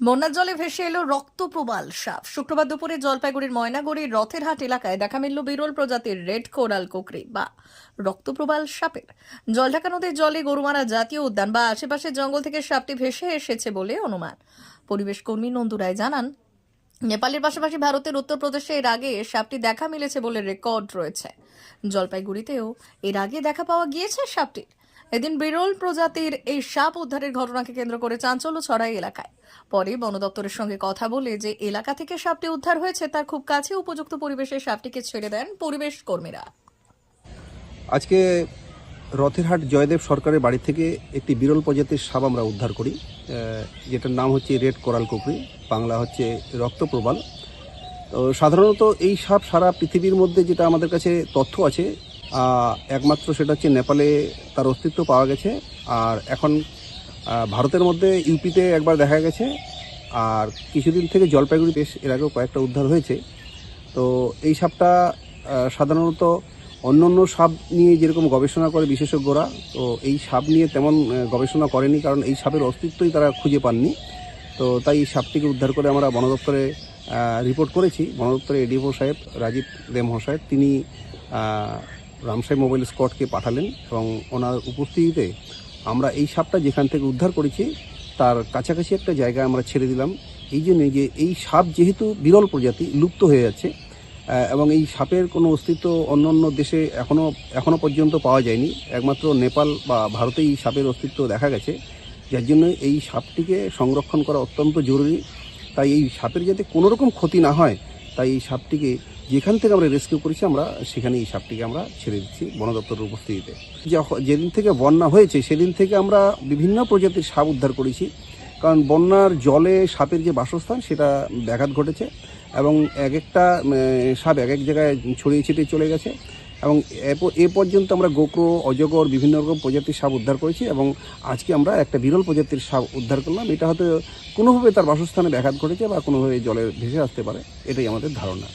বন্যার জলে ভেসে এলো রক্তপ্রবাল সাপ। শুক্রবার দুপুরে জলপাইগুড়ির ময়নাগুড়ির রথেরহাট এলাকায় দেখা মিলল বিরল প্রজাতির রেড কোরাল কোকরি বা রক্তপ্রবাল সাপের। জলঢাকা নদীর জলে গরুমারা জাতীয় উদ্যান বা আশেপাশের জঙ্গল থেকে সাপটি ভেসে এসেছে বলে অনুমান। পরিবেশ কর্মী নন্দু রায় জানান, নেপালের পাশাপাশি ভারতের উত্তরপ্রদেশে এর আগে সাপটি দেখা মিলেছে বলে রেকর্ড রয়েছে। জলপাইগুড়িতেও এর আগে দেখা পাওয়া গিয়েছে সাপটির। এদিন বিরল প্রজাতির এই সাপ উদ্ধারের ঘটনাকে কেন্দ্র করে চাঞ্চল্য ছড়ায় এলাকায়। পরে বন দপ্তরের সঙ্গে কথা বলে যে এলাকা থেকে সাপটি উদ্ধার হয়েছে, তার খুব কাছে উপযুক্ত পরিবেশে সাপটিকে ছেড়ে দেন পরিবেশ কর্মীরা। আজকে রথেরহাট জয়দেব সরকারের বাড়ি থেকে একটি বিরল প্রজাতির সাপ আমরা উদ্ধার করি যেটার নাম হচ্ছে রেড কোরাল কুকরি বাংলা হচ্ছে রক্তপ্রবাল তো সাধারণত এই সাপ সারা পৃথিবীর মধ্যে যেটা আমাদের কাছে তথ্য আছে একমাত্র সেটা হচ্ছে নেপালে তার অস্তিত্ব পাওয়া গেছে। আর এখন ভারতের মধ্যে ইউপিতে একবার দেখা গেছে। আর কিছুদিন থেকে জলপাইগুড়ি বেশ এর আগেও কয়েকটা উদ্ধার হয়েছে। তো এই সাপটা সাধারণত অন্য অন্য সাপ নিয়ে যেরকম গবেষণা করে বিশেষজ্ঞরা, তো এই সাপ নিয়ে তেমন গবেষণা করেনি, কারণ এই সাপের অস্তিত্বই তারা খুঁজে পাননি। তো তাই এই সাপটিকে উদ্ধার করে আমরা বন দপ্তরে রিপোর্ট করেছি। বন দপ্তরে এডিএফও সাহেব, রাজীব দেম সাহেব, তিনি রামসাই মোবাইল স্কটকে পাঠালেন এবং ওনার উপস্থিতিতে আমরা এই সাপটা যেখান থেকে উদ্ধার করেছি, তার কাছাকাছি একটা জায়গায় আমরা ছেড়ে দিলাম। এই জন্যে যে এই সাপ যেহেতু বিরল প্রজাতি, লুপ্ত হয়ে যাচ্ছে এবং এই সাপের কোনো অস্তিত্ব অন্য অন্য দেশে এখনও এখনও পর্যন্ত পাওয়া যায়নি। একমাত্র নেপাল বা ভারতে এই সাপের অস্তিত্ব দেখা গেছে। যার জন্য এই সাপটিকে সংরক্ষণ করা অত্যন্ত জরুরি। তাই এই সাপের যাতে কোনো রকম ক্ষতি না হয় তাই এই সাপটিকে যেখান থেকে আমরা রেস্কিউ করেছি, আমরা সেখানে এই সাপটিকে আমরা ছেড়ে দিচ্ছি বন দপ্তরের উপস্থিতিতে। যেদিন থেকে বন্যা হয়েছে, সেদিন থেকে আমরা বিভিন্ন প্রজাতির সাপ উদ্ধার করেছি। কারণ বন্যার জলে সাপের যে বাসস্থান, সেটা ব্যাঘাত ঘটেছে এবং এক একটা সাপ এক এক জায়গায় ছড়িয়ে ছিটিয়ে চলে গেছে। এবং এ পর্যন্ত আমরা গোক্রো, অজগর, বিভিন্ন রকম প্রজাতির সাপ উদ্ধার করেছি এবং আজকে আমরা একটা বিরল প্রজাতির সাপ উদ্ধার করলাম। এটা হয়তো কোনোভাবে তার বাসস্থানে ব্যাঘাত ঘটেছে বা কোনোভাবে জলে ভেসে আসতে পারে, এটাই আমাদের ধারণা।